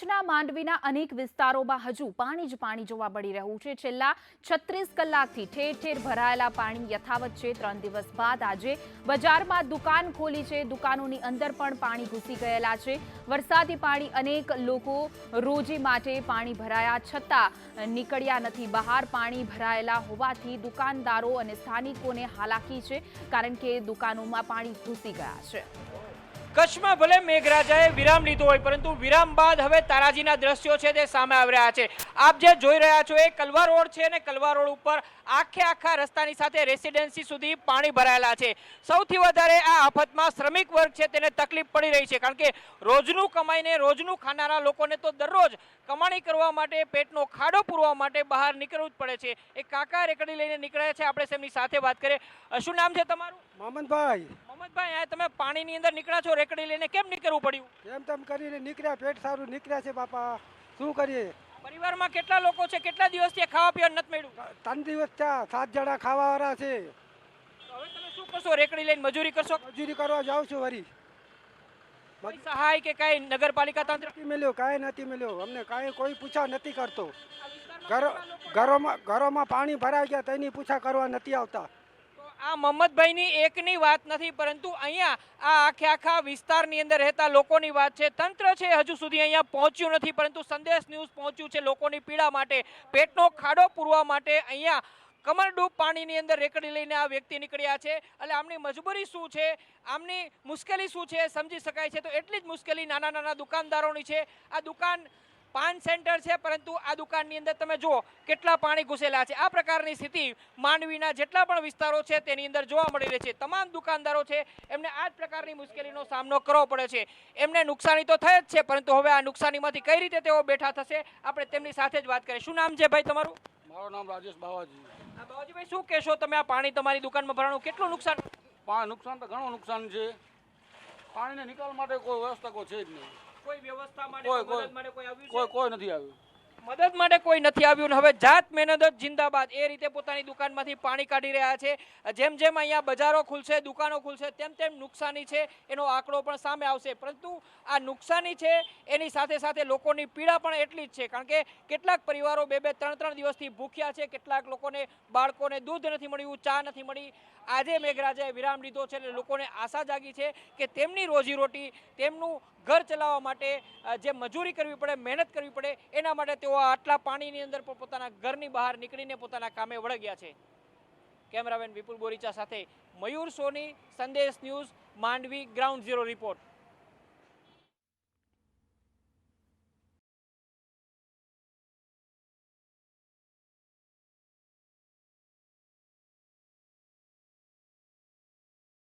કચ્છના માંડવીના અનેક વિસ્તારોમાં હજુ પાણી જ પાણી જોવા મળી રહ્યું છે. છેલ્લા છત્રીસ કલાકથી ઠેર ઠેર ભરાયેલા પાણી યથાવત છે. ત્રણ દિવસ બાદ આજે બજારમાં દુકાન ખોલી છે. દુકાનોની અંદર પણ પાણી ઘૂસી ગયેલા છે. વરસાદી પાણી અનેક લોકો રોજી માટે પાણી ભરાયા છતાં નીકળ્યા નથી. બહાર પાણી ભરાયેલા હોવાથી દુકાનદારો અને સ્થાનિકોને હાલાકી છે, કારણ કે દુકાનોમાં પાણી ઘૂસી ગયા છે. કચ્છમાં ભલે મેઘરાજાએ વિરામ લીધો હોય, પરંતુ વિરામ બાદ હવે તારાજીના દ્રશ્યો છે તે સામે આવી રહ્યા છે. આપ જે જોઈ રહ્યા છો, એ કલવા રોડ છે અને કલવા રોડ ઉપર આખે આખા રસ્તાની સાથે રેસિડેન્સી સુધી પાણી ભરાયેલા છે. સૌથી વધારે આ આફતમાં શ્રમિક વર્ગ છે, તેને તકલીફ પડી રહી છે, કારણ કે રોજનું કમાઈને રોજનું ખાનારા લોકોને તો દરરોજ કમાણી કરવા માટે, પેટનો ખાડો પૂરવા માટે બહાર નીકળવું જ પડે છે. એ કાકા રેકડી લઈને નીકળ્યા છે, આપણે તેમની સાથે વાત કરીએ. શું નામ છે તમારું? મોહમ્મદભાઈ મોહમ્મદભાઈ આ તમે પાણીની અંદર નીકળ્યા છો રેકડી લઈને કેમ નીકળવું પડ્યું? એમ તેમ કરીને નીકળ્યા પેટ સારું નીકળ્યા છે બાપા. શું કરીએ? પરિવારમાં કેટલા લોકો છે? કેટલા દિવસથી ખાવા પીવા નથી મળ્યું? ત્રણ દિવસ થયા સાત જણા ખાવાવાળા છે. હવે તમે શું કરશો? રેકડી લઈને મજૂરી કરશો? મજૂરી કરવા જાઉં છું વરી. સહાય કે કઈ નગરપાલિકા તંત્ર? મળ્યો કાંઈ નથી મળ્યો. અમને કાંઈ કોઈ પૂછા નથી કરતો. ઘરો ઘરોમાં ઘરોમાં પાણી ભરાઈ ગયા તેની પૂછા કરવા નથી આવતા. આ મહમ્મદભાઈની એકની વાત નથી, પરંતુ અહીંયા આ આખે આખા વિસ્તારની અંદર રહેતા લોકોની વાત છે. તંત્ર છે હજુ સુધી અહીંયા પહોંચ્યું નથી, પરંતુ સંદેશ ન્યૂઝ પહોંચ્યું છે લોકોની પીડા માટે. પેટનો ખાડો પૂરવા માટે અહીંયા કમરડૂબ પાણીની અંદર રેકડી લઈને આ વ્યક્તિ નીકળ્યા છે. એટલે આમની મજબૂરી શું છે? આમની મુશ્કેલી શું છે? સમજી શકાય છે. તો એટલી જ મુશ્કેલી નાના નાના દુકાનદારોની છે. આ દુકાન પાન સેન્ટર છે પરંતુ આ દુકાનની અંદર તમે જુઓ કેટલા પાણી ઘૂસેલા છે. આ પ્રકારની સ્થિતિ માંડવીના જેટલા પણ વિસ્તારો છે તેની અંદર જોવા મળી રહી છે. તમામ દુકાનદારો છે એમને આ જ પ્રકારની મુશ્કેલીનો સામનો કરવો પડે છે. એમને નુકસાની તો થઈ જ છે પરંતુ હવે આ નુકસાનીમાંથી કઈ રીતે તેઓ બેઠા થશે આપણે તેમની સાથે જ વાત કરીએ શું નામ છે ભાઈ તમારું? મારું નામ રાજેશ બાવાજી. આ બાવાજીભાઈ શું કહેશો તમે આ પાણી તમારી દુકાનમાં ભરાણું? કેટલું નુકસાન? નુકસાન તો ઘણું નુકસાન છે. પાણીને નિકાલ માટે કોઈ વ્યવસ્થા કોઈ છે જ નહીં. કોઈ વ્યવસ્થા માટે કોઈ- કોઈ કોઈ- નથી આવ્યું. મદદ માટે કોઈ નથી આવ્યું હવે જાત મહેનત જ જિંદાબાદ. એ રીતે પોતાની દુકાનમાંથી પાણી કાઢી રહ્યા છે. જેમ જેમ અહીંયા બજારો ખુલશે, દુકાનો ખુલશે, તેમ તેમ નુકસાની છે એનો આંકડો પણ સામે આવશે. પરંતુ આ નુકસાની છે એની સાથે સાથે લોકોની પીડા પણ એટલી જ છે. કારણ કે કેટલાક પરિવારો બે બે ત્રણ ત્રણ દિવસથી ભૂખ્યા છે. કેટલાક લોકોને બાળકોને દૂધ નથી મળ્યું, ચા નથી મળી. આજે મેઘરાજાએ વિરામ લીધો છે એટલે લોકોને આશા જાગી છે કે તેમની રોજીરોટી, તેમનું ઘર ચલાવવા માટે જે મજૂરી કરવી પડે, મહેનત કરવી પડે, એના માટે તેઓ આટલા પાણીની અંદર પણ પોતાના ઘરની બહાર નીકળીને પોતાના કામે વળગ્યા છે. કેમેરામેન વિપુલ બોરીચા સાથે Mayur Soni, Sandesh news, Mandvi, ground zero report.